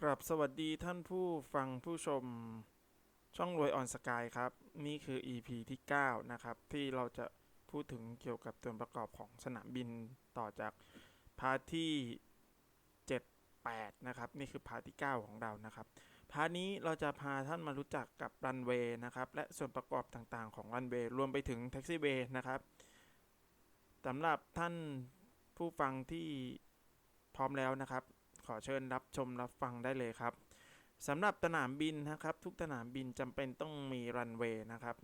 กราบสวัสดีท่านผู้ฟังผู้ชมช่องรวยออนสกายครับ นี่คือ EP ที่ 9 นะครับ ที่เราจะพูดถึงเกี่ยวกับส่วประกอบของสนามบินต่อจากพาร์ทที่ 7 8 นะครับ นี่คือพาร์ทที่ 9 ของเรานะครับพาร์ทนี้เราจะพาท่านมารู้จักกับรันเวย์นะครับ และส่วนประกอบต่างๆของรันเวย์รวมไปถึงแท็กซี่เวย์นะครับสำหรับท่านผู้ฟังที่พร้อมแล้วนะครับ ขอเชิญรับชมรับฟังได้เลยครับสำหรับสนามบินนะครับ ทุกสนามบินจำเป็นต้องมีรันเวย์นะครับ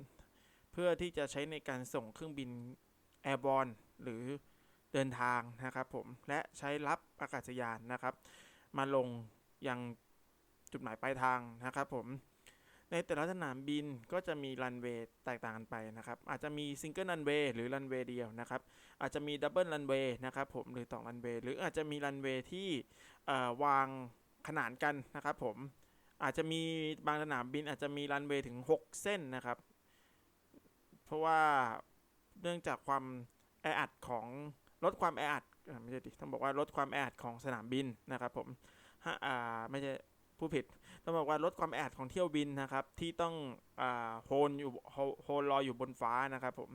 เพื่อที่จะใช้ในการส่งเครื่องบินแอร์บอลหรือเดินทางนะครับผมและใช้รับอากาศยานนะครับ มาลงยังจุดหมายปลายทางนะครับผม ในแต่ละสนามบินก็จะมีรันเวย์แตกต่างกันไปนะครับ อาจจะมีซิงเกิลรันเวย์หรือรันเวย์เดียวนะครับ อาจจะมีดับเบิลรันเวย์นะครับผมหรือต่อรันเวย์หรืออาจจะมีรันเวย์ที่วางขนานกันนะครับผมอาจจะมีบางสนามบินอาจจะมีรันเวย์ถึง 6 เส้นนะครับ เพราะว่าเนื่องจากความแออัดของลดความแออัดไม่ใช่ดิต้องบอกว่าลดความแออัดของสนามบินนะครับผมฮะอ่าไม่ใช่ ผู้ผิด ต้องบอกว่าลดความแออัดของเที่ยวบินนะครับ ที่ต้องอ่าโฮลอยู่โฮโฮลอยอยู่บนฟ้านะครับผม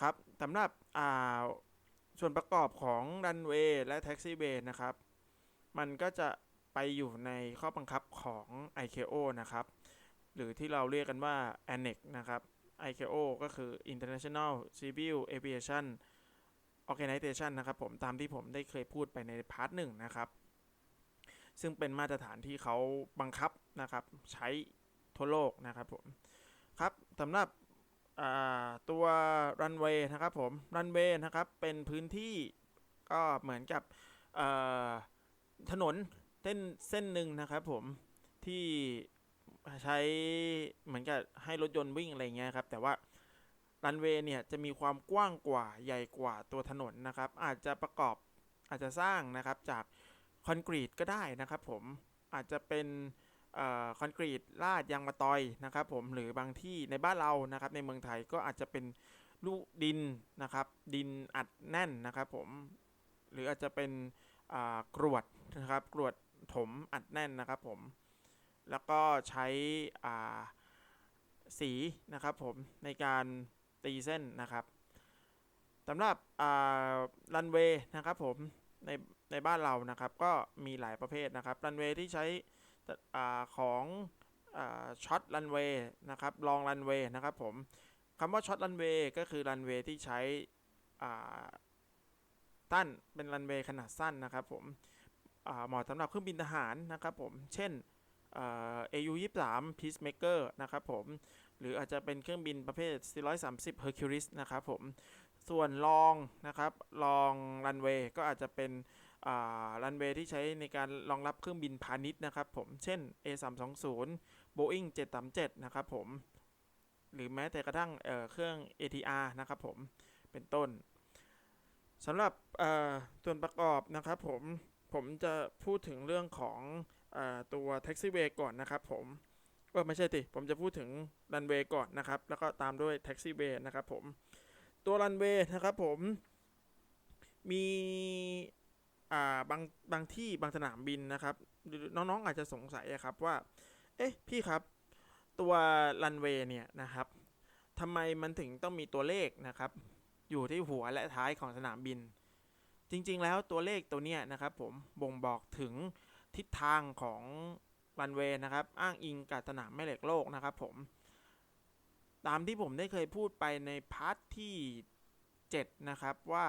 ครับสำหรับอ่าส่วนประกอบของรันเวย์และแท็กซี่เวย์นะครับ มันก็จะไปอยู่ในข้อบังคับของ ICAO นะครับ หรือที่เราเรียกกันว่า ANNEX นะครับ ICAO ก็คือ International Civil Aviation Organization นะครับผมตามที่ผมได้เคยพูดไปในพาร์ทหนึ่งนะครับ ซึ่งเป็นมาตรฐานที่เขาบังคับนะครับ ใช้ทั่วโลกนะครับผมครับสำหรับตัวรันเวย์นะครับผมรันเวย์นะครับเป็นพื้นที่ก็เหมือนกับถนนเส้นเส้นหนึ่งนะครับผมที่ใช้เหมือนกับให้รถยนต์วิ่งอะไรเงี้ยครับแต่ว่ารันเวย์เนี่ยจะมีความกว้างกว่าใหญ่กว่าตัวถนนนะครับ อาจจะประกอบอาจจะสร้างนะครับจาก คอนกรีตก็ได้นะครับผมอาจจะเป็นคอนกรีตลาดยางมะตอยนะครับผมหรือบางที่ในบ้านเรานะครับในเมืองไทยก็อาจจะเป็นลูกดินนะครับ ดินอัดแน่นนะครับผมหรืออาจจะเป็นกรวดนะครับกรวดถมอัดแน่นนะครับผมแล้วก็ใช้สีนะครับผมในการตีเส้นนะครับสำหรับรันเวย์นะครับผมใน ในบ้านเรานะครับก็มีหลายประเภทนะครับรันเวย์ที่ใช้อของช็อตรันเวย์นะครับลองรันเวย์นะครับผมคำว่าช็อตรันเวย์ก็คือรันเวย์ที่ใช้ตั้นเป็นรันเวย์ขนาดสั้นนะครับผมเหมาะสำหรับเครื่องบินทหารนะครับผมเช่นเอ่อ AU 23 Peacemaker นะครับผมหรืออาจจะเป็นเครื่องบินประเภท 430 Hercules นะครับผมส่วนลองนะครับลองรันเวย์ก็อาจจะเป็น รันเวย์ที่ใช้ในการรองรับเครื่องบินพาณิชย์นะครับผม เช่น A320 Boeing 737 นะครับผม หรือแม้แต่กระทั่งเเครื่อง ATR นะครับผม เป็นต้นสำหรับส่วนประกอบนะครับผม ผมจะพูดถึงเรื่องของอตัว Taxiway ก่อนนะครับผมก็ไม่ใช่ติ ผมจะพูดถึงรันเวย์ก่อนนะครับ แล้วก็ตามด้วย Taxiway นะครับผม ตัวรันเวย์นะครับผม มี อ่าบางบางที่บางสนามบินนะครับ น้องๆอาจจะสงสัยครับว่า เอ๊ะพี่ครับตัวรันเวย์เนี่ยนะครับทำไมมันถึงต้องมีตัวเลขนะครับ อยู่ที่หัวและท้ายของสนามบิน จริงๆแล้วตัวเลขตัวเนี้ยนะครับผมบ่งบอกถึงทิศทางของรันเวย์นะครับ อ้างอิงกับสนามแม่เหล็กโลกนะครับผมตามที่ผมได้เคยพูดไปในพาร์ทที่ 7 นะครับว่า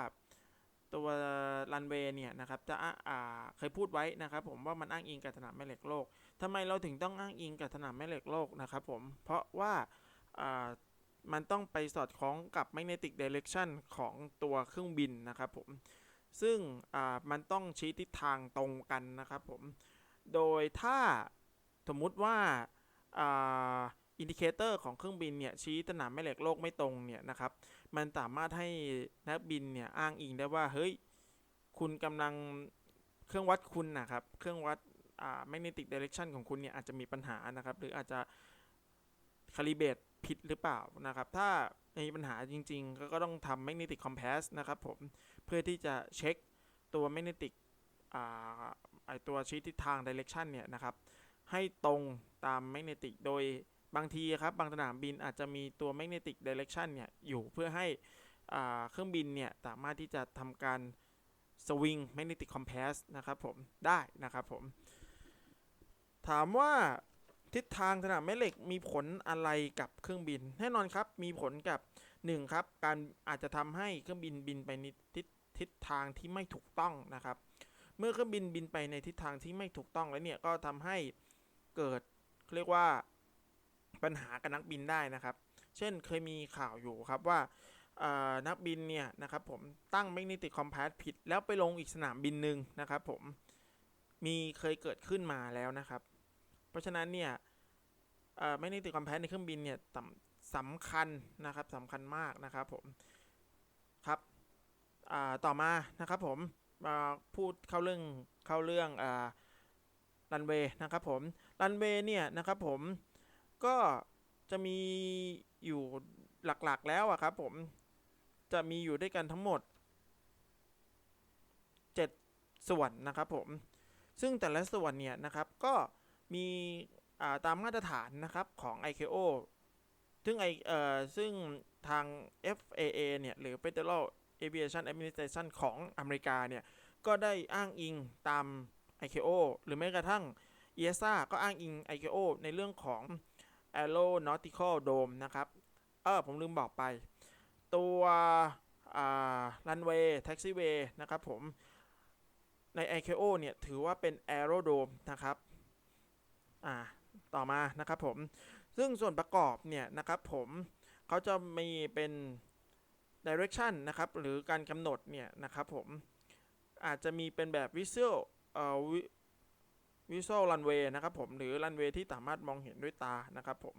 ตัวรันเวย์เนี่ยนะครับจะอ่าเคยพูดไว้นะครับผมว่ามันอ้างอิงกับสนามแม่เหล็กโลกทำไมเราถึงต้องอ้างอิงกับสนามแม่เหล็กโลกนะครับผมเพราะว่าอ่ามันต้องไปสอดคล้องกับ magnetic direction ของตัวเครื่องบินนะครับผมซึ่งอ่ามันต้องชี้ทิศทางตรงกันนะครับผมโดยถ้าสมมุติว่า อินดิเคเตอร์ของเครื่องบินเนี่ยชี้สนามแม่เหล็กโลกไม่ตรงเนี่ยนะครับ มันสามารถให้นักบินเนี่ยอ้างอิงได้ว่าเฮ้ยคุณกำลังเครื่องวัดคุณนะครับเครื่องวัดอ่า magnetic direction ของคุณเนี่ยอาจจะมีปัญหานะครับ หรืออาจจะคาลิเบตผิดหรือเปล่านะครับ ถ้ามีปัญหาจริง ๆ ก็ต้องทำ magnetic compass นะครับผมเพื่อที่จะเช็คตัว magnetic อ่าไอตัวชี้ทิศทาง direction เนี่ยนะครับ ให้ตรงตาม magnetic โดย บางทีครับบางสนามบินอาจจะมีตัว magnetic direction เนี่ยอยู่เพื่อให้เครื่องบินเนี่ยสามารถที่จะทำการ swing magnetic compass นะครับผมได้นะครับผม ถามว่าทิศทางสนามแม่เหล็กมีผลอะไรกับเครื่องบิน แน่นอนครับมีผลกับ 1 ครับ การอาจจะทำให้เครื่องบินบินไปในทิศทิศทางที่ไม่ถูกต้องนะครับ เมื่อเครื่องบินบินไปในทิศทางที่ไม่ถูกต้องแล้วเนี่ยก็ทำให้เกิดเรียกว่า ปัญหากับนักบินได้นะครับ เช่นเคยมีข่าวอยู่ครับว่านักบินเนี่ยนะครับผมตั้ง magnetic compass ผิด แล้วไปลงอีกสนามบินหนึ่งนะครับผมมีเคยเกิดขึ้นมาแล้วนะครับ เพราะฉะนั้นเนี่ยเอ่อ magnetic compass ในเครื่องบินเนี่ยสำคัญนะครับสำคัญมากนะครับผมครับต่อมานะครับผมพูดเข้าเรื่องเข้าเรื่องอ่ารันเวย์นะครับผมรันเวย์เนี่ยนะครับผม ก็จะมีอยู่หลักๆแล้วอะครับผมจะมีอยู่ด้วยกันทั้งหมด 7 ส่วนนะครับผม ซึ่งแต่ละส่วนเนี่ยนะครับก็มีาตามมาตรฐานนะครับของ ICAO ซึ่งไอเอ่อซึ่งทาง FAA เนี่ยหรือ Federal Aviation Administration ของอเมริกาเนี่ยก็ได้อ้างอิงตาม ICAO หรือแม้กระทั่ง ESA ก็อ้างอิง ICAO ในเรื่องของ Aeronautical Dome นะครับ เออผมลืมบอกไป ตัวรันเวย์แท็กซี่เวย์นะครับผม ใน ICAO เนี่ย ถือว่าเป็น Aerodome นะครับ อ่า ต่อมานะครับผม ซึ่งส่วนประกอบเนี่ยนะครับผมเขาจะมีเป็น direction นะครับ หรือการกำหนดเนี่ยนะครับผม อาจจะมีเป็นแบบ visual เอ่อ วิซอลรันเวย์นะครับผมหรือรันเวย์ที่สามารถมองเห็นด้วยตานะครับผม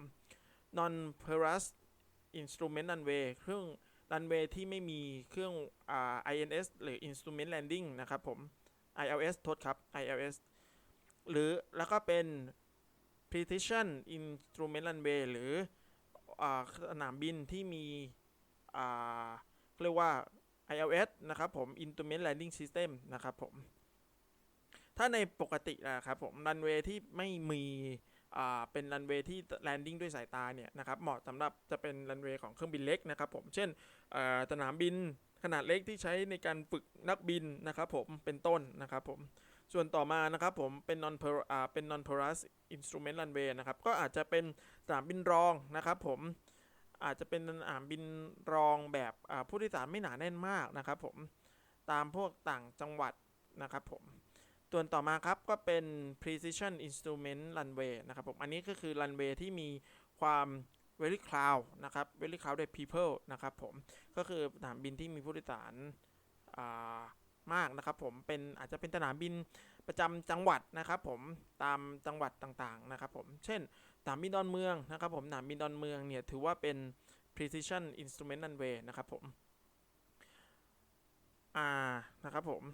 non p e r u s instrument runway เครื่องรันเวย์ที่ไม่มีเครื่องอ่า INS หรือ instrument landing นะครับผม ILS โทษครับ ILS หรือแล้วก็เป็น precision instrument runway หรืออสนามบินที่มีเรียกว่า ILS นะครับผม instrument landing system นะครับผม ถ้าในปกตินะครับผมรันเวย์ที่ไม่มีอ่าเป็นรันเวย์ที่ landing ด้วยสายตาเนี่ยนะครับเหมาะสำหรับจะเป็นรันเวย์ของเครื่องบินเล็กนะครับผมเช่นสนามบินขนาดเล็กที่ใช้ในการฝึกนักบินนะครับผมเป็นต้นนะครับผมส่วนต่อมานะครับผมเป็น non per อ่าเป็น non porous instrument runway นะครับก็อาจจะเป็นสนามบินรองนะครับผมอาจจะเป็นสนามบินรองแบบผู้โดยสารไม่หนาแน่นมากนะครับผมตามพวกต่างจังหวัดนะครับผม ส่วนต่อมาครับก็เป็น precision instrument runway นะครับผมอันนี้ก็คือ runway ที่มีความ very crowd นะครับ very crowded people นะครับผมก็คือสนามบินที่มีผู้โดยสารมากนะครับผมเป็นอาจจะเป็นสนามบินประจำจังหวัดนะครับผมตามจังหวัดต่างๆนะครับผมเช่นสนามบินดอนเมืองนะครับผมสนามบินดอนเมืองเนี่ยถือว่าเป็น precision instrument runway นะครับผมอ่านะครับผม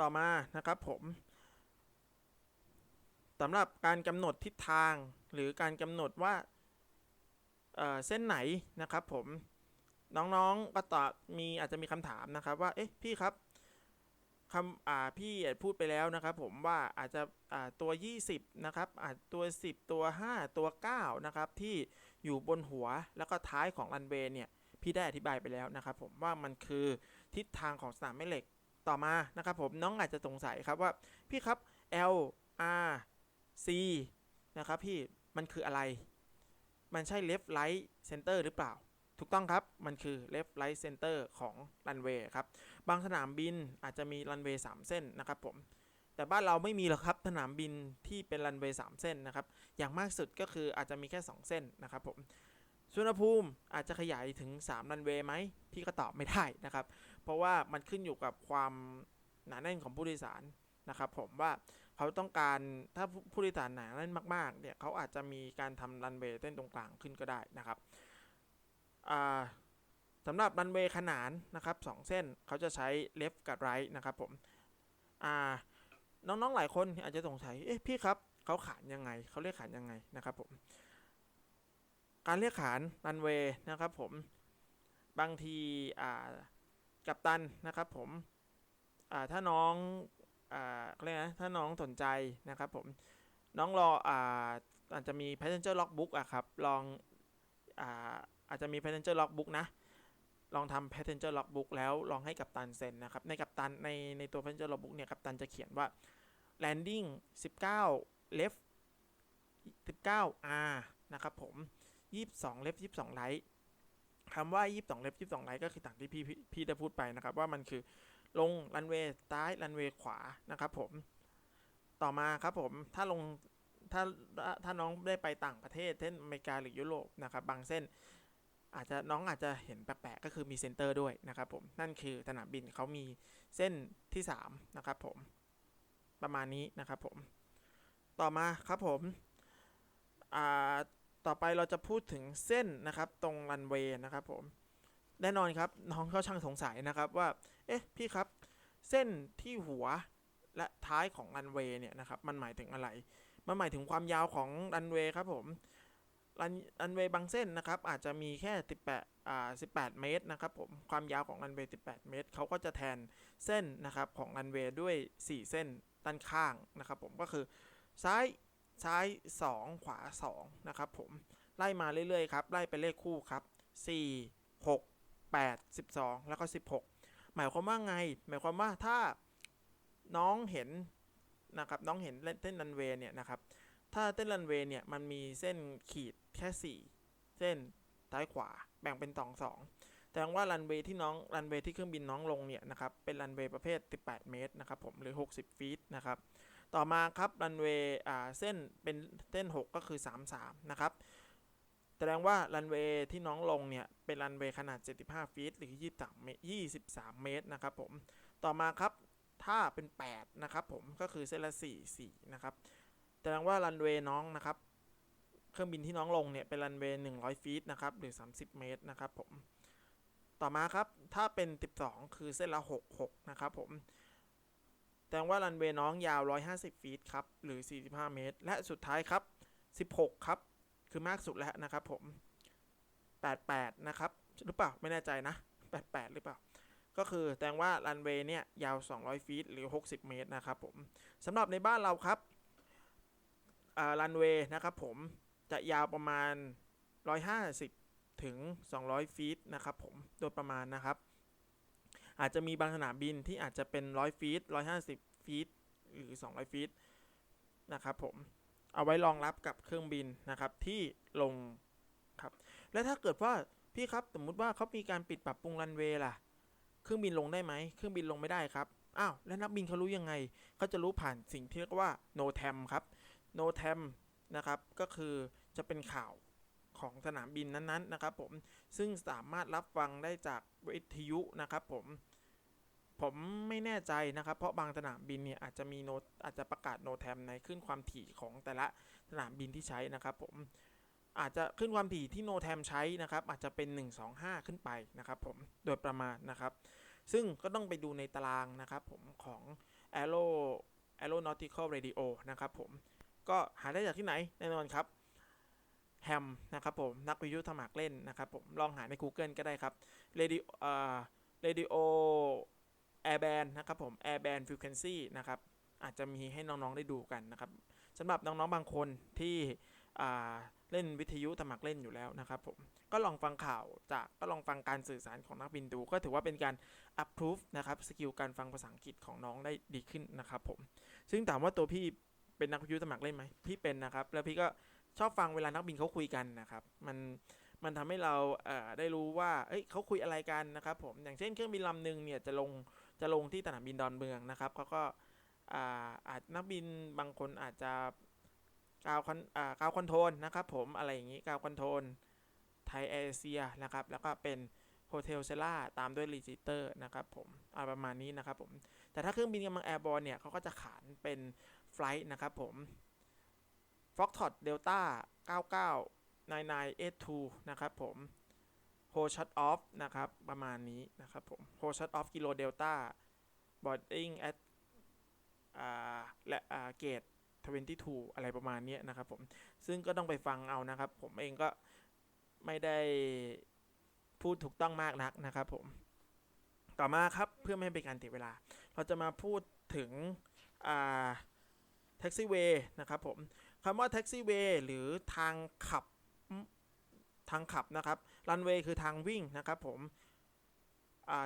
ต่อมานะครับผมสำหรับการกำหนดทิศทางหรือการกำหนดว่าเเส้นไหนนะครับผมน้องๆก็ตอบมีอาจจะมีคำถามนะครับว่าเอ๊ะพี่ครับคำอ่าพี่พูดไปแล้วนะครับผมว่าอาจจะอ่าตัว 20นะครับอาจตัว 10 ตัว 5 ตัว 9นะครับที่อยู่บนหัวแล้วก็ท้ายของรันเวย์เนี่ยพี่ได้อธิบายไปแล้วนะครับผมว่ามันคือทิศทางของสนามแม่เหล็ก ต่อมานะครับผมน้องอาจจะสงสัยครับว่าพี่ครับ L R C นะครับพี่มันคืออะไร มันใช่ left right center หรือเปล่า ถูกต้องครับ มันคือ left right center ของรันเวย์ครับ บางสนามบินอาจจะมีรันเวย์สามเส้นนะครับผม แต่บ้านเราไม่มีหรอกครับ สนามบินที่เป็นรันเวย์สามเส้นนะครับ อย่างมากสุดก็คืออาจจะมีแค่ 2 เส้นนะครับผมสุวรรณภูมิอาจจะขยายถึง3รันเวย์ไหมพี่ก็ตอบไม่ได้นะครับ เพราะว่ามันขึ้นอยู่กับความหนาแน่นของผู้โดยสารนะครับ ผมว่าเขาต้องการถ้าผู้โดยสารหนาแน่นมาก ๆ เนี่ยเขาอาจจะมีการทำรันเวย์เส้นตรงกลางขึ้นก็ได้นะครับสำหรับรันเวย์ขนานนะครับสองเส้นเขาจะใช้ left กับ right นะครับผมน้องๆหลายคนอาจจะสงสัยเอ๊ะพี่ครับเขาขานยังไงเขาเรียกขานยังไงนะครับผมการเรียกขานรันเวย์นะครับผมบางทีอ่า กับตันนะครับผมถ้าน้องอเรียกนะถ้าน้องสนใจนะครับผมน้องรออาอาจจะมี passenger logbook อะครับลองอาอาจจะมี passenger logbook นะลองทำ passenger logbook แล้วลองให้กัปตันเซ็นนะครับในกัปตันในในตัว passenger logbook เนี่ยกัปตันจะเขียนว่า landing 19 left 19 r นะครับผม 22 left 22 right คำว่า 22 left 22 right ก็คือต่างที่พี่พี่พี่ได้พูดไปนะครับ ว่ามันคือลงรันเวย์ซ้ายรันเวย์ขวานะครับผมต่อมาครับผมถ้าลงถ้าถ้าน้องได้ไปต่างประเทศเช่นอเมริกาหรือยุโรปนะครับบางเส้นอาจจะน้องอาจจะเห็นแปลกๆก็คือมีเซ็นเตอร์ด้วยนะครับผมนั่นคือสนามบินเขามีเส้นที่ 3 นะครับผมประมาณนี้นะครับผม ต่อมาครับผมอ่า ต่อไปเราจะพูดถึงเส้นนะครับตรงรันเวย์นะครับผมแน่นอนครับน้องก็ช่างสงสัยนะครับว่า เอ๊ะพี่ครับ เส้นที่หัวและท้ายของรันเวย์เนี่ยนะครับมันหมายถึงอะไร มันหมายถึงความยาวของรันเวย์ครับผมรันรันเวย์บางเส้นนะครับอาจจะมีแค่ 18อ่า18 เมตรนะครับผมความยาวของรันเวย์ 18 เมตรเขาก็จะแทนเส้นนะครับของรันเวย์ด้วย 4 เส้นด้านข้างนะครับผมก็คือซ้าย ซ้าย 2 ขวา 2 นะครับผม ไล่มาเรื่อยๆครับ ไล่ไปเลขคู่ครับ 4 6 8 12 แล้วก็ 16 หมายความว่าไง หมายความว่าถ้าน้องเห็นนะครับ น้องเห็นเต้นรันเวย์เนี่ยนะครับ ถ้าเต้นรันเวย์เนี่ยมันมีเส้นขีดแค่ 4 เส้นซ้ายขวาแบ่งเป็นสองสองแสดงว่ารันเวย์ที่น้องรันเวย์ที่เครื่องบินน้องลงเนี่ยนะครับ เป็นรันเวย์ประเภท 18 เมตรนะครับผม หรือ 60 ฟีตนะครับ ต่อมาครับรันเวย์เส้นเป็นเส้น 6 ก็คือ 33 นะครับ แสดงว่ารันเวย์ที่น้องลงเนี่ยเป็นรันเวย์ขนาด 75 ฟีตหรือ 23 เมตร 23 เมตรนะครับผม ต่อมาครับถ้าเป็น 8 นะครับผมก็คือเส้นละ 4 4 นะครับ แสดงว่ารันเวย์น้องนะครับเครื่องบินที่น้องลงเนี่ยเป็นรันเวย์100 ฟีตนะครับหรือ 30 เมตรนะครับผม ต่อมาครับ ถ้าเป็น 12 คือเส้นละ 6 6 นะครับผม แสดงว่ารันเวย์น้องยาว 150 ฟีตครับ หรือ 45 เมตร และสุดท้ายครับ 16 ครับ คือมากสุดแล้วนะครับผม 88 นะครับ หรือเปล่า ไม่แน่ใจนะ 88 หรือเปล่า ก็คือแสดงว่ารันเวย์เนี่ย ยาว 200 ฟีต หรือ 60 เมตรนะครับผมสำหรับในบ้านเราครับรันเวย์นะครับผม จะยาวประมาณ 150 ถึง 200 ฟีต นะครับผม โดยประมาณนะครับ อาจจะมีบางสนามบินที่อาจจะเป็น 100 ฟีต 150 ฟีต หรือ 200 ฟีตนะครับผม เอาไว้รองรับกับเครื่องบินนะครับที่ลงครับ และถ้าเกิดว่าพี่ครับสมมุติว่าเขามีการปิดปรับปรุงรันเวย์ล่ะ เครื่องบินลงได้ไหม เครื่องบินลงไม่ได้ครับ อ้าว แล้วนักบินเขารู้ยังไง เขาจะรู้ผ่านสิ่งที่เรียกว่า no tam ครับ no tam นะครับ ก็คือจะเป็นข่าว ของสนามบินนั้นๆนะครับผมซึ่งสามารถรับฟังได้จากวิทยุนะครับผมผมไม่แน่ใจนะครับ เพราะบางสนามบินเนี่ยอาจจะมีโนอาจจะประกาศ no tam ในขึ้นความถี่ของแต่ละสนามบินที่ใช้นะครับผมอาจจะขึ้นความถี่ที่ no tam ใช้นะครับ อาจจะเป็น 125 ขึ้นไปนะครับผมโดยประมาณนะครับ ซึ่งก็ต้องไปดูในตารางนะครับผมของ Aero Aeronautical Radio นะครับผมก็หาได้จากที่ไหนแน่นอนครับ แฮมนะครับผมนักวิทยุสมัครเล่นนะครับผมลองหาใน Google ก็ได้ครับ Radio เอ่อ Radio Airband นะครับผม Airband Frequency นะครับอาจจะมีให้น้องๆได้ดูกันนะครับสำหรับน้องๆบางคนที่เล่นวิทยุสมัครเล่นอยู่แล้วนะครับผมก็ลองฟังข่าวจากก็ลองฟังการสื่อสารของนักบินดู ก็ถือว่าเป็นการ approve นะครับสกิลการฟังภาษาอังกฤษของน้องได้ดีขึ้นนะครับผมซึ่งถามว่าตัวพี่เป็นนักวิทยุสมัครเล่นไหมพี่เป็นนะครับ แล้วพี่ก็ ชอบฟังเวลานักบินเขาคุยกันนะครับ มันมันทำให้เราเได้รู้ว่าเอ้ยเขาคุยอะไรกันนะครับผมอย่างเช่นเครื่องบินลำหนึ่งเนี่ยจะลงจะลงที่สนามบินดอนเมืองนะครับเขาก็อาอาจนักบินบางคนอาจจะกาวคอนกาวคอนโทรลนะครับผมอะไรอย่างนี้กาวคอนโทรลไทยเอเชียนะครับ แล้วก็เป็นโฮเทลเซล่าตามด้วยรีจิเตอร์นะครับผมอะไรประมาณนี้นะครับผม แต่ถ้าเครื่องบินกำลังแอร์บอลเนี่ยเขาก็จะขานเป็นไฟล์นะครับผม Fox t o t Delta 999982นะครับผม h o shut off นะครับ ประมาณนี้นะครับผม h o shut off Kilo Delta boarding at อ่าและอ่า gate 22 อะไรประมาณนี้นะครับผม ซึ่งก็ต้องไปฟังเอานะครับ ผมเองก็ไม่ได้พูดถูกต้องมากนักนะครับผม ต่อมาครับเพื่อไม่ให้เป็นการเสียเวลา เราจะมาพูดถึงแท็กซี่เวย์นะครับผม คำว่าแท็กซี่เวย์หรือทางขับทางขับนะครับรันเวย์คือทางวิ่งนะครับผม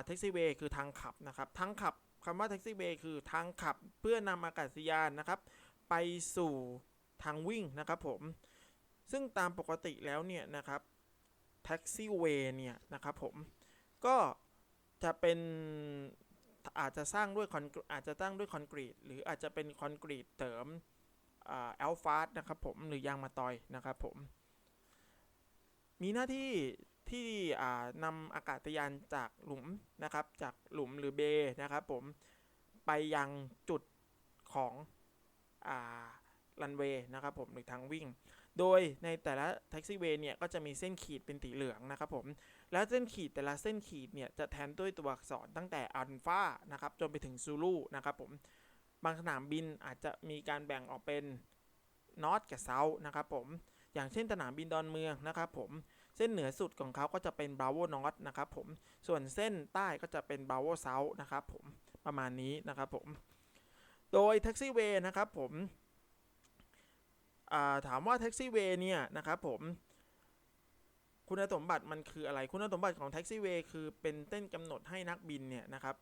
แท็กซี่เวย์คือทางขับนะครับทางขับคำว่าแท็กซี่เวย์คือทางขับเพื่อนำอากาศยานนะครับ ไปสู่ทางวิ่งนะครับผมซึ่งตามปกติแล้วเนี่ยนะครับแท็กซี่เวย์เนี่ยนะครับผมก็จะเป็นอาจจะสร้างด้วยคอนอาจจะตั้งด้วยคอนกรีตหรืออาจจะเป็นคอนกรีตเสริม แอลฟาสนะครับผมหรือยางมาตอยนะครับผม มีหน้าที่ที่นำอากาศยานจากหลุมนะครับ จากหลุมหรือเบย์นะครับผมไปยังจุดของรันเวย์นะครับผมหรือทางวิ่ง โดยในแต่ละแท็กซี่เวย์เนี่ยก็จะมีเส้นขีดเป็นสีเหลืองนะครับผม แล้วเส้นขีดแต่ละเส้นขีดเนี่ยจะแทนด้วยตัวอักษรตั้งแต่อัลฟานะครับจนไปถึงซูลูนะครับผม บางสนามบินอาจจะมีการแบ่งออกเป็นนอตกับเซาท์นะครับผมอย่างเช่นสนามบินดอนเมืองนะครับผมเส้นเหนือสุดของเขาก็จะเป็นบราโว นอตนะครับผมส่วนเส้นใต้ก็จะเป็นบราโว เซาท์นะครับผมประมาณนี้นะครับผมโดยแท็กซี่เวย์นะครับผมาถามว่าแท็กซี่เวย์เนี่ยนะครับผมคุณสมบัติมันคืออะไร คุณสมบัติของแท็กซี่เวย์คือเป็นเต้นกำหนดให้นักบินเนี่ยนะครับ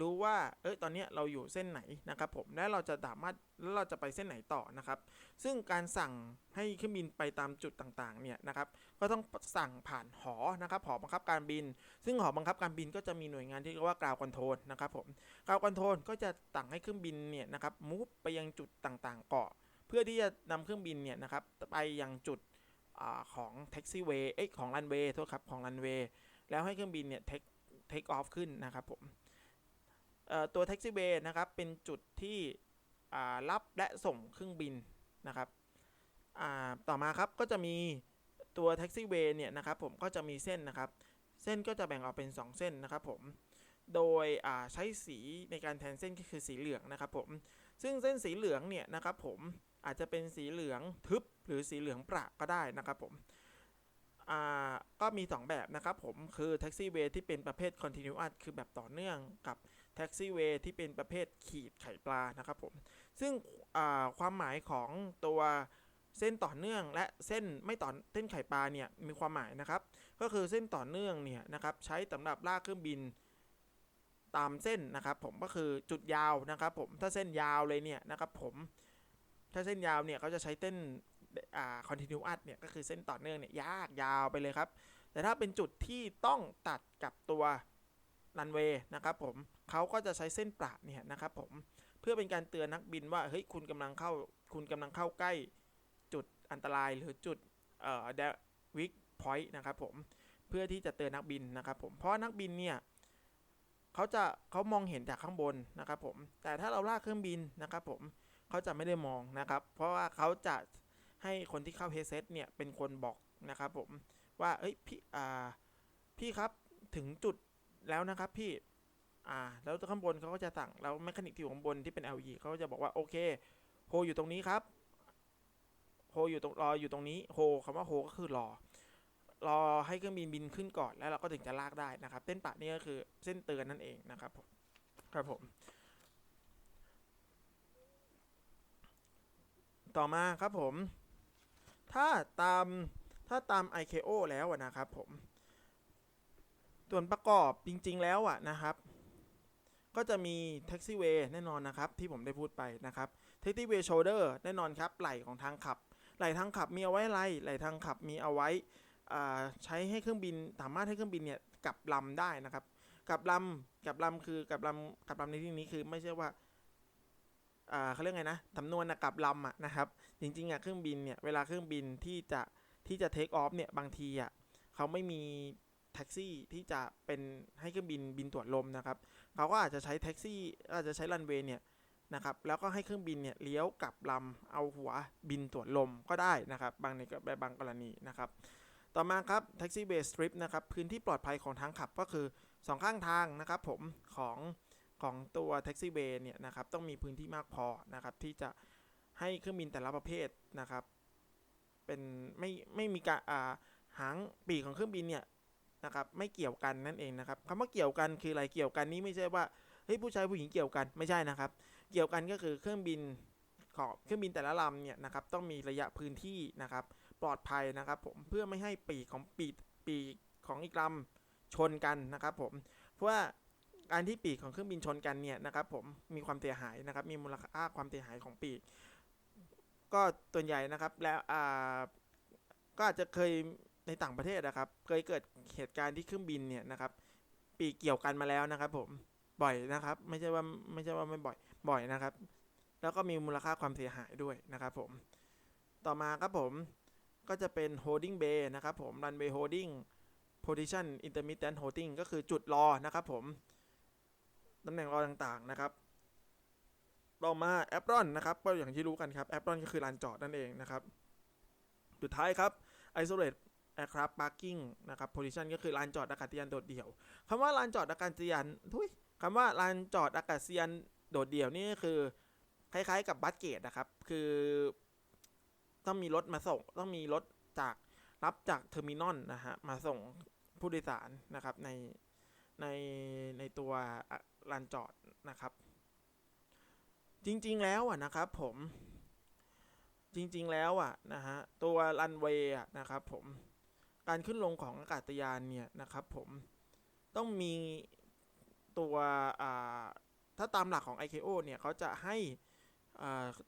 รู้ว่าเอ้ยตอนนี้เราอยู่เส้นไหนนะครับผมและเราจะสามารถแล้วเราจะไปเส้นไหนต่อนะครับ ซึ่งการสั่งให้เครื่องบินไปตามจุดต่างๆเนี่ยนะครับก็ต้องสั่งผ่านหอนะครับหอบังคับการบิน ซึ่งหอบังคับการบินก็จะมีหน่วยงานที่เรียกว่ากราวคอนโทรลนะครับผมกราวคอนโทรลก็จะสั่งให้เครื่องบินเนี่ยนะครับมูฟไปยังจุดต่างๆเกาะ เพื่อที่จะนำเครื่องบินเนี่ยนะครับไปยังจุดอของแท็กซี่เวย์เอ้ยของรันเวย์โทษครับของรันเวย์แล้วให้เครื่องบินเนี่ยเทคเทคออฟขึ้นนะครับผม ตัวแท็กซี่เวย์นะครับ เป็นจุดที่รับและส่งเครื่องบินนะครับต่อมาครับก็จะมีตัวแท็กซี่เวย์เนี่ยนะครับผมก็จะมีเส้นนะครับ เส้นก็จะแบ่งออกเป็น 2 เส้นนะครับผมโดยใช้สีในการแทนเส้นก็คือสีเหลืองนะครับผมซึ่งเส้นสีเหลืองเนี่ยนะครับผมอาจจะเป็นสีเหลืองทึบหรือสีเหลืองประก็ได้นะครับผมก็มี 2 แบบนะครับผมคือแท็กซี่เวย์ที่เป็นประเภท continuous คือแบบต่อเนื่องกับ แท็กซี่เวย์ที่เป็นประเภทขีดไข่ปลานะครับผม ซึ่งความหมายของตัวเส้นต่อเนื่องและเส้นไม่ต่อเส้นไข่ปลาเนี่ยมีความหมายนะครับ ก็คือเส้นต่อเนื่องเนี่ยนะครับใช้สำหรับลากเครื่องบินตามเส้นนะครับผมก็คือจุดยาวนะครับผมถ้าเส้นยาวเลยเนี่ยนะครับผมถ้าเส้นยาวเนี่ยเขาจะใช้เส้นอ่า continuous เนี่ยก็คือเส้นต่อเนื่องเนี่ยยากยาวไปเลยครับ แต่ถ้าเป็นจุดที่ต้องตัดกับตัว รันเวย์นะครับผมเขาก็จะใช้เส้นประเนี่ยนะครับผมเพื่อเป็นการเตือนนักบินว่าเฮ้ยคุณกำลังเข้าคุณกำลังเข้าใกล้จุดอันตรายหรือจุดเอ่อเดวิกพอยต์นะครับผมเพื่อที่จะเตือนนักบินนะครับผมเพราะนักบินเนี่ยเขาจะเขามองเห็นจากข้างบนนะครับผมแต่ถ้าเราลากเครื่องบินนะครับผมเขาจะไม่ได้มองนะครับ เพราะว่าเขาจะให้คนที่เข้าเฮเซตเนี่ยเป็นคนบอกนะครับผมว่าเอ้ยพี่อ่าพี่ครับถึงจุด แล้วนะครับพี่ อ่า แล้วข้างบนเขาก็จะสั่ง แล้วแมคานิกที่อยู่ข้างบนที่เป็น LE เขาก็จะบอกว่าโอเคโฮอยู่ตรงนี้ครับโฮอยู่ตรงรออยู่ตรงนี้โฮคำว่าโฮก็คือรอ รอให้เครื่องบินบินขึ้นก่อนแล้วเราก็ถึงจะลากได้นะครับ เส้นปะนี่ก็คือเส้นเตือนนั่นเองนะครับผมครับผม ต่อมาครับผม ถ้าตามถ้าตาม ICAO แล้วนะครับผม ส่วนประกอบจริง ๆ แล้วอะนะครับ ก็จะมีแท็กซี่เวย์แน่นอนนะครับ ที่ผมได้พูดไปนะครับแท็กซี่เวย์โชเดอร์แน่นอนครับ ไหล่ของทางขับ ไหล่ทางขับมีเอาไว้อะไรไหล่ทางขับมีเอาไว้ใช้ให้เครื่องบินสามารถให้เครื่องบินเนี่ยกลับลำได้นะครับกลับลำกลับลำคือกลับลำกลับลำในที่นี้คือไม่ใช่ว่าเขาเรียกไงนะสำนวนนะกลับลำอะนะครับ จริงๆอะเครื่องบินเนี่ยเวลาเครื่องบินที่จะที่จะเทคออฟเนี่ยบางทีอะเขาไม่มี แท็กซี่ที่จะเป็นให้เครื่องบินบินตรวจลมนะครับเขาก็อาจจะใช้แท็กซี่อาจจะใช้รันเวย์เนี่ยนะครับแล้วก็ให้เครื่องบินเนี่ยเลี้ยวกลับลำเอาหัวบินตรวจลมก็ได้นะครับ บางในบบางกรณีนะครับ ต่อมาครับแท็กซี่เบสสตริปนะครับพื้นที่ปลอดภัยของทางขับก็คือ 2 ข้างทางนะครับผมของของตัวแท็กซี่เบย์เนี่ยนะครับต้องมีพื้นที่มากพอนะครับที่จะให้เครื่องบินแต่ละประเภทนะครับเป็นไม่ไม่มีการอ่าหางปีกของเครื่องบินเนี่ย นะครับไม่เกี่ยวกันนั่นเองนะครับคำว่าเกี่ยวกันคืออะไรเกี่ยวกันนี้ไม่ใช่ว่าเฮ้ยผู้ชายผู้หญิงเกี่ยวกันไม่ใช่นะครับ เกี่ยวกันก็คือเครื่องบินของเครื่องบินแต่ละลำเนี่ยนะครับต้องมีระยะพื้นที่นะครับปลอดภัยนะครับผมเพื่อไม่ให้ปีกของปีกปีกของอีกลำชนกันนะครับผมเพราะว่าการที่ปีกของเครื่องบินชนกันเนี่ยนะครับผมมีความเสียหายนะครับมีมูลค่าความเสียหายของปีก ก็ตัวใหญ่นะครับแล้วอ่าก็อาจจะเคย ในต่างประเทศนะครับ เคยเกิดเหตุการณ์ที่เครื่องบินเนี่ยนะครับ ปีเกี่ยวกันมาแล้วนะครับ ผมบ่อยนะครับ ไม่ใช่ว่าไม่ใช่ว่าไม่บ่อยบ่อยนะครับ แล้วก็มีมูลค่าความเสียหายด้วยนะครับ ผม ต่อมาครับผมก็จะเป็น holding bay นะครับผม runway holding position intermittent holding ก็คือจุดรอนะครับผมตำแหน่งรอต่างๆนะครับ ต่อมา apron นนะครับก็อย่างที่รู้กันครับ apron ก็คือลานจอดนั่นเองนะครับ สุดท้ายครับ isolate aircraft parking นะครับ position ก็คือลานจอดอากาศยานโดดเดี่ยวคำว่าลานจอดอากาศยานทุยคำว่าลานจอดอากาศยานโดดเดี่ยวนี่คือคล้ายๆกับบัสเกตนะครับ คือต้องมีรถมาส่ง ต้องมีรถจากรับจากเทอร์มินอลนะฮะมาส่งผู้โดยสารนะครับในในในตัวลานจอดนะครับ จริงๆแล้วอะนะครับผมจริงๆแล้วอะนะฮะตัวรันเวย์อะนะครับผม การขึ้นลงของอากาศยานเนี่ยนะครับผมต้องมีตัวถ้าตามหลักของ ICAO เนี่ยเขาจะให้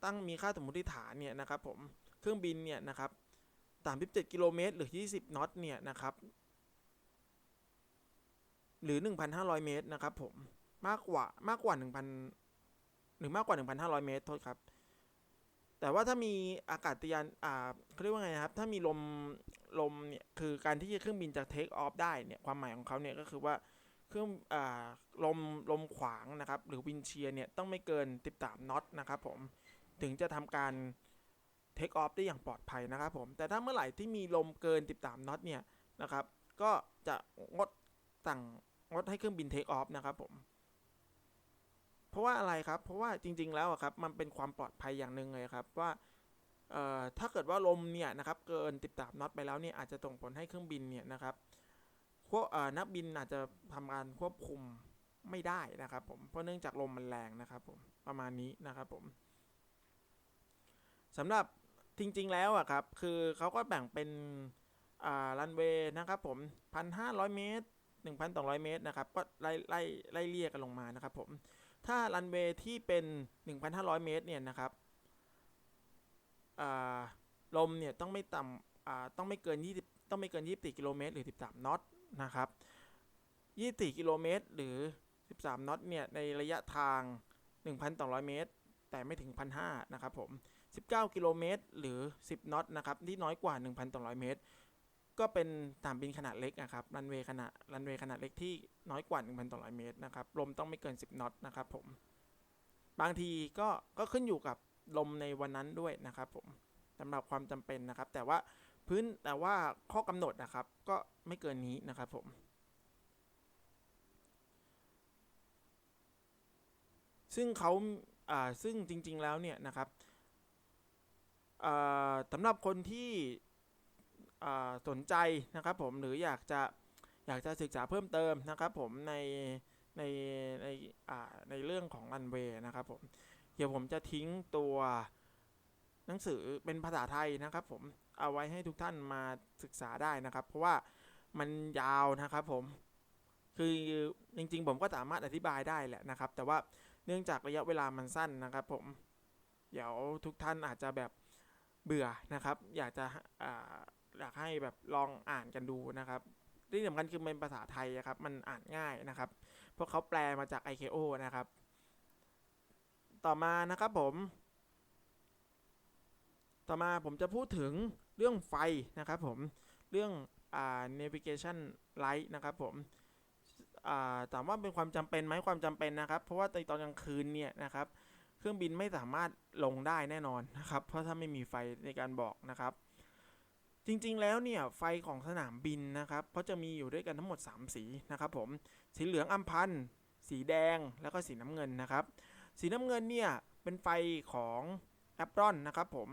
ตั้งมีค่าสมมติฐานเนี่ยนะครับผมเครื่องบินเนี่ยนะครับ37กิโลเมตรหรือ 20 นอตเนี่ยนะครับ หรือ 1,500 เมตรนะครับผมมากกว่ามากกว่า 1,000 หรือมากกว่า 1,500 เมตรโทษครับ แต่ว่าถ้ามีอากาศยานอ่าเขาเรียกว่าไงนะครับ ถ้ามีลมลมเนี่ยคือการที่เครื่องบินจะเทคออฟได้เนี่ยความหมายของเขาเนี่ยก็คือว่าเครื่องอ่าลมลมขวางนะครับ หรือวินเชียร์เนี่ยต้องไม่เกิน 13น็อตนะครับผมถึงจะทำการเทคออฟได้อย่างปลอดภัยนะครับผม แต่ถ้าเมื่อไหร่ที่มีลมเกิน 13น็อตเนี่ยนะครับ ก็จะงดสั่งงดให้เครื่องบินเทคออฟนะครับผม ราะว่าอะไรครับ เพราะว่าจริง ๆ แล้วครับมันเป็นความปลอดภัยอย่างหนึ่งเลยครับว่าถ้าเกิดว่าลมเนี่ยนะครับเกิน13น็อตไปแล้วเนี่ยอาจจะส่งผลให้เครื่องบินเนี่ยนะครับพวกนักบินอาจจะทำการควบคุมไม่ได้นะครับผมเพราะเนื่องจากลมมันแรงนะครับผมประมาณนี้นะครับผมสำหรับจริง ๆ แล้วอะครับคือเขาก็แบ่งเป็นอ่ารันเวย์นะครับผม 1,500 เมตร 1,200 เมตรนะครับก็ไล่ไล่ไล่เรียกกันลงมานะครับผม ถ้ารันเวย์ที่เป็น 1,500 เมตรเนี่ยนะครับลมเนี่ยต้องไม่ต่ำต้องไม่เกิน 20 ต้องไม่เกิน 24 กิโลเมตรหรือ 13 น็อตนะครับ 24 กิโลเมตรหรือ 13 น็อตเนี่ยในระยะทาง 1,200 เมตร แต่ไม่ถึง 1,500 นะครับผม 19 กิโลเมตรหรือ 10 น็อตนะครับที่น้อยกว่า 1,200 เมตร ก็เป็นสนามบินขนาดเล็กนะครับรันเวย์ขนาดรันเวย์ขนาดเล็กที่น้อยกว่า 1,200 เมตรนะครับลมต้องไม่เกิน 10 น็อตนะครับผมบางทีก็ก็ขึ้นอยู่กับลมในวันนั้นด้วยนะครับผมสำหรับความจำเป็นนะครับ แต่ว่าพื้นแต่ว่าข้อกำหนดนะครับ ก็ไม่เกินนี้นะครับผม ซึ่งเขาอ่าซึ่งจริง ๆแล้วเนี่ยนะครับอ่าสำหรับคนที่ สนใจนะครับผมหรืออยากจะอยากจะศึกษาเพิ่มเติมนะครับผมในในในในเรื่องของรันเวย์นะครับผมเดี๋ยวผมจะทิ้งตัวหนังสือเป็นภาษาไทยนะครับผมเอาไว้ให้ทุกท่านมาศึกษาได้นะครับ เพราะว่ามันยาวนะครับผมคือจริงๆ ผมก็สามารถอธิบายได้แหละนะครับ แต่ว่าเนื่องจากระยะเวลามันสั้นนะครับผมเดี๋ยวทุกท่านอาจจะแบบเบื่อนะครับ อยากจะ อยากให้แบบลองอ่านกันดูนะครับที่สำคัญคือเป็นภาษาไทยนะครับ มันอ่านง่ายนะครับเพราะเขาแปลมาจาก IKO นะครับ ต่อมานะครับผม ต่อมาผมจะพูดถึงเรื่องไฟนะครับผม เรื่องอ่า navigation light นะครับผมถามว่าเป็นความจำเป็นไหมความจำเป็นนะครับ เพราะว่าในตอนกลางคืนเนี่ยนะครับ เครื่องบินไม่สามารถลงได้แน่นอนนะครับ เพราะถ้าไม่มีไฟในการบอกนะครับ จริงๆ แล้วเนี่ยไฟของสนามบินนะครับเพราะจะมีอยู่ด้วยกันทั้งหมด 3 สีนะครับผมสีเหลืองอัมพันธ์สีแดงแล้วก็สีน้ำเงินนะครับ สีน้ำเงินเนี่ยเป็นไฟของแอปรอนนะครับผม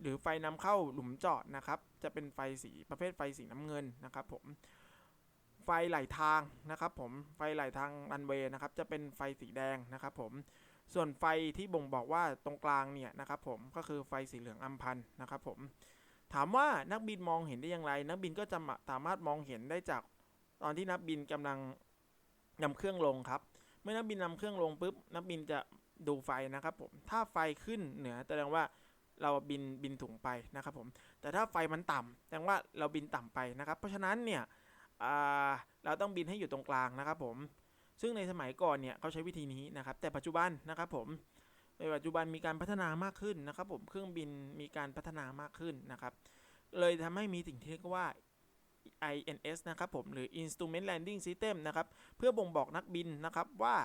หรือไฟนำเข้าหลุมจอดนะครับจะเป็นไฟสีประเภทไฟสีน้ำเงินนะครับผมไฟไหลทางนะครับผมไฟไหลทางรันเวย์นะครับจะเป็นไฟสีแดงนะครับผมส่วนไฟที่บ่งบอกว่าตรงกลางเนี่ยนะครับผมก็คือไฟสีเหลืองอัมพันธ์นะครับผม ถามว่านักบินมองเห็นได้อย่างไร นักบินก็จะสามารถมองเห็นได้จากตอนที่นักบินกำลังนำเครื่องลงครับ เมื่อนักบินนำเครื่องลงปุ๊บนักบินจะดูไฟนะครับผมถ้าไฟขึ้นเหนือแสดงว่าเราบินบินถุงไปนะครับผมแต่ถ้าไฟมันต่ำแสดงว่าเราบินต่ำไปนะครับ เพราะฉะนั้นเนี่ยเราต้องบินให้อยู่ตรงกลางนะครับผมซึ่งในสมัยก่อนเนี่ยเขาใช้วิธีนี้นะครับ แต่ปัจจุบันนะครับผม ในปัจจุบันมีการพัฒนามากขึ้นนะครับ ผมเครื่องบินมีการพัฒนามากขึ้นนะครับ เลยทำให้มีสิ่งที่เรียกว่า INS นะครับผมหรือ Instrument Landing System นะครับ เพื่อบ่งบอกนักบินนะครับว่า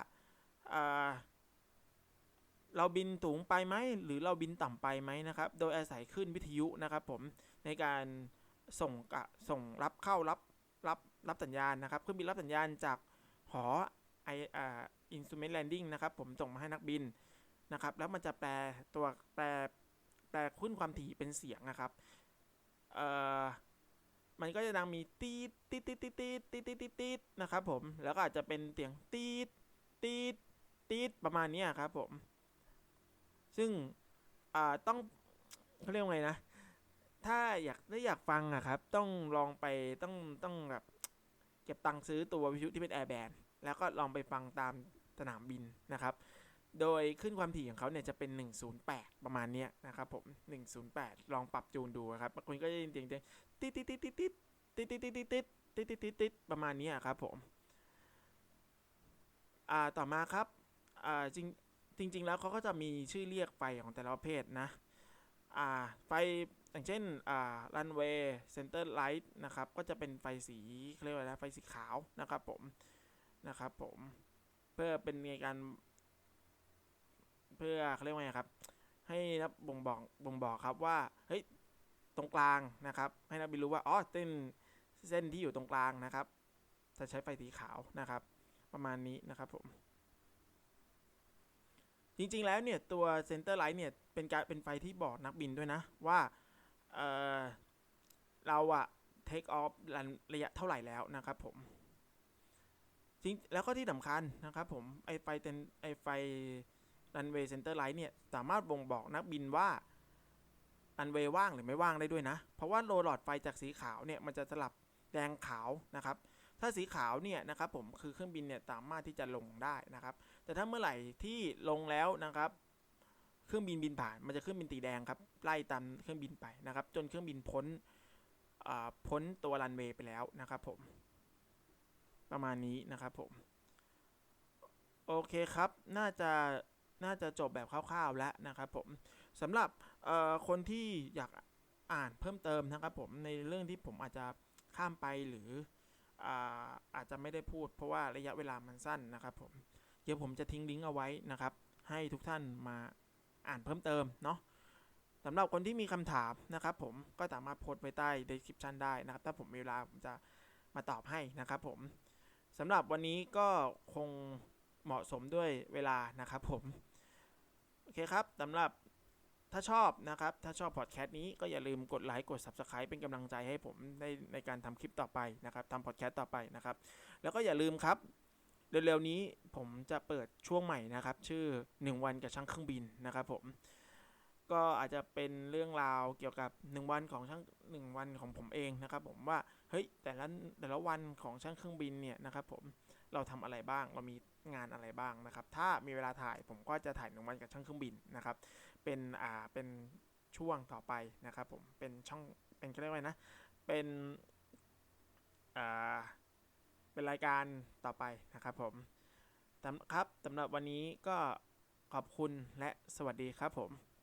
เราบินสูงไปไหมหรือเราบินต่ำไปไหมนะครับ โดยอาศัยขึ้นวิทยุนะครับผมในการส่งกะส่งรับเข้ารับรับรับสัญญาณนะครับเครื่องบินรับสัญญาณจากหอไออินสตูเมนต์แลนดิ้งนะครับผมส่งมาให้นักบิน นะครับ แล้วมันจะแปลตัวแปลแปลขึ้นความถี่เป็นเสียงนะครับเอ่อมันก็จะดังมีตีดตีดตีดตีดตีดตีดตีดตีดนะครับผมแล้วก็อาจจะเป็นเสียงตีดตีดตีดประมาณนี้ครับผม ซึ่งอ่าต้องเขาเรียกว่าไงนะ ถ้าอยากได้อยากฟังอะครับ ต้องลองไปต้องต้องแบบเก็บตังค์ซื้อตัววิทยุที่เป็นแอร์แบนแล้วก็ลองไปฟังตามสนามบินนะครับ โดยขึ้นความถี่ของเขาเนี่ยจะเป็น 108 ประมาณนี้นะครับผม 108 ลองปรับจูนดูครับบางคนก็จะยินเสียงติดติดติดติดติดติดติดติดติดติดติดติดติดติดประมาณนี้ครับผม อ่าต่อมาครับอ่าจริงจริง ๆ แล้วเขาก็จะมีชื่อเรียกไฟของแต่ละประเภทนะ อ่าไฟอย่างเช่นอ่ารันเวย์เซนเตอร์ไลท์นะครับ ก็จะเป็นไฟสีเรียกว่าอะไรไฟสีขาวนะครับผมนะครับผม เพื่อเป็นในการ เพื่อเขาเรียกว่าไงครับ ให้นับบ่งบอกบ่งบอกครับว่าเฮ้ยตรงกลางนะครับ ให้นักบินรู้ว่าอ๋อเส้นเส้นที่อยู่ตรงกลางนะครับ จะใช้ไฟสีขาวนะครับ ประมาณนี้นะครับผมจริงๆ แล้วเนี่ยตัวเซนเตอร์ไลท์เนี่ยเป็นการเป็นไฟที่บอกนักบินด้วยนะ ว่าเเราอะเทคออฟระยะเท่าไหร่แล้วนะครับผมจริงแล้วก็ที่สำคัญนะครับผมไอไฟเตนไอไฟ รันเวย์เซนเตอร์ไลท์เนี่ย สามารถบ่งบอกนักบินว่ารันเวย์ว่างหรือไม่ว่างได้ด้วยนะ เพราะว่าโลหลอดไฟจากสีขาวเนี่ย มันจะสลับแดงขาวนะครับ ถ้าสีขาวเนี่ยนะครับผมคือเครื่องบินเนี่ยสามารถที่จะลงได้นะครับ แต่ถ้าเมื่อไหร่ที่ลงแล้วนะครับ เครื่องบินบินผ่านมันจะขึ้นเป็นสีแดงครับไล่ตามเครื่องบินไปนะครับ จนเครื่องบินพ้นพ้นตัวรันเวย์ไปแล้วนะครับผม ประมาณนี้นะครับผม โอเคครับ น่าจะ น่าจะจบแบบคร่าวๆแล้วนะครับผมสำหรับคนที่อยากอ่านเพิ่มเติมนะครับผมในเรื่องที่ผมอาจจะข้ามไปหรืออาอาจจะไม่ได้พูดเพราะว่าระยะเวลามันสั้นนะครับผมเดี๋ยวผมจะทิ้งลิงก์เอาไว้นะครับ ให้ทุกท่านมาอ่านเพิ่มเติมเนาะสำหรับคนที่มีคำถามนะครับผมก็สามารถโพสต์ไว้ใต้ description ได้นะครับ ถ้าผมมีเวลาผมจะมาตอบให้นะครับผมสำหรับวันนี้ก็คง เหมาะสมด้วยเวลานะครับผม โอเคครับสำหรับถ้าชอบนะครับ ถ้าชอบพอดแคสต์นี้ก็อย่าลืมกดไลค์กด Subscribe เป็นกำลังใจให้ผมในในการทำคลิปต่อไปนะครับทำพอดแคสต์ต่อไปนะครับ แล้วก็อย่าลืมครับเร็วๆนี้ผมจะเปิดช่วงใหม่นะครับ ชื่อ 1 วันกับช่างเครื่องบินนะครับผมก็อาจจะเป็นเรื่องราวเกี่ยวกับ 1 วันของช่าง1วันของผมเองนะครับ ผมว่าเฮ้ยแต่ละแต่ละวันของช่างเครื่องบินเนี่ยนะครับ ผมเราทำอะไรบ้างเรามี งานอะไรบ้างนะครับ ถ้ามีเวลาถ่ายผมก็จะถ่ายหนึ่งวันกับช่างเครื่องบินนะครับ เป็นอ่าเป็นช่วงต่อไปนะครับผมเป็นช่องเป็นเรียกว่านะ เป็นอ่าเป็นรายการต่อไปนะครับผมครับสำหรับวันนี้ก็ขอบคุณและสวัสดีครับผม